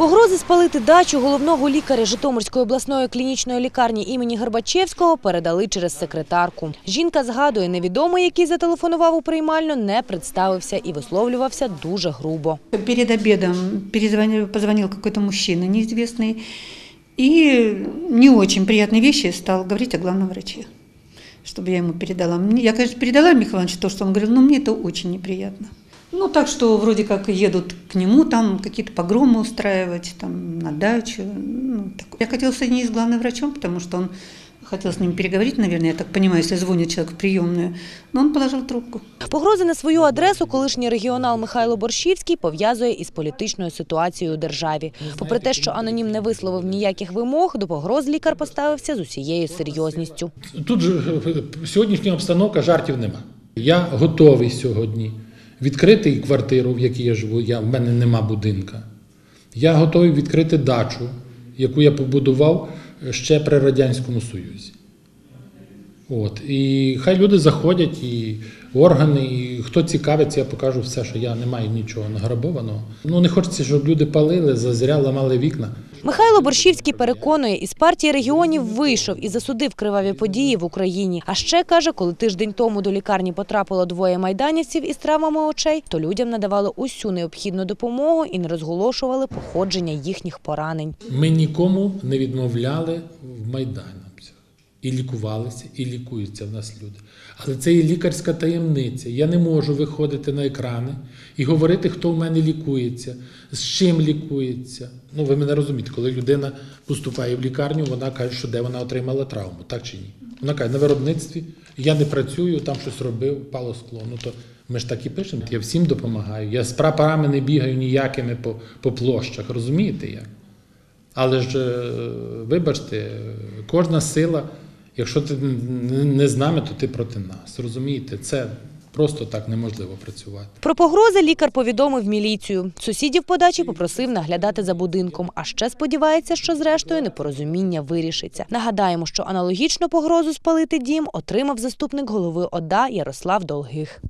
Погрози спалити дачу головного лікаря Житомирської обласної клінічної лікарні імені Горбачевського передали через секретарку. Жінка згадує, невідомий, який зателефонував у приймальню, не представився і висловлювався дуже грубо. Перед обедом перезвонил, позвонил какой-то мужчина неизвестный и не очень приятные вещи стал говорить о главном враче, чтобы я ему передала. Мне- Я, конечно, передала Михаилу Ивановичу то, что он говорил, но мне это очень неприятно. Ну, так что вроде как едут к нему, там какие-то погромы устраивать, там, на дачу. Ну, так. Я хотела соединить с главным врачом, потому что он хотел с ним переговорить, наверное, я так понимаю, если звонит человек в приемную. Но он положил трубку. Погрози на свою адресу колишній регіонал Михайло Борщівський пов'язує із політичною ситуацією у державі. Попри те, що анонім не висловив ніяких вимог, до погроз лікар поставився з усією серйозністю. Тут же е, сьогоднішня обстановка жартів нема. Я готовий сьогодні відкрити квартиру, в якій я живу. Я, в мене нема будинка. Я готовий відкрити дачу, яку я побудував ще при Радянському Союзі. От. І хай люди заходять, і органи, і хто цікавиться, я покажу все, що я не маю нічого награбованого. Ну не хочеться, щоб люди палили, зазря ламали вікна. Михайло Борщівський переконує, із партії регіонів вийшов і засудив криваві події в Україні. А ще каже, коли тиждень тому до лікарні потрапило двоє майданівців із травмами очей, то людям надавали усю необхідну допомогу і не розголошували походження їхніх поранень. Ми нікому не відмовляли в майданівцях. І лікувалися, і лікуються в нас люди. Але це є лікарська таємниця. Я не можу виходити на екрани і говорити, хто в мене лікується, з чим лікується. Ну, ви мене розумієте, коли людина поступає в лікарню, вона каже, що де вона отримала травму, так чи ні? Вона каже, на виробництві я не працюю, там щось робив, впало скло. Ну то ми ж так і пишемо. Я всім допомагаю. Я з прапорами не бігаю ніякими по, по площах, розумієте як? Але ж е, вибачте, кожна сила, якщо ти не- з нами, то ти проти нас. Розумієте, це просто так неможливо працювати. Про погрози лікар повідомив міліцію. Сусідів подачі попросив наглядати за будинком, а ще сподівається, що зрештою непорозуміння вирішиться. Нагадаємо, що аналогічну погрозу спалити дім отримав заступник голови ОДА Ярослав Долгих.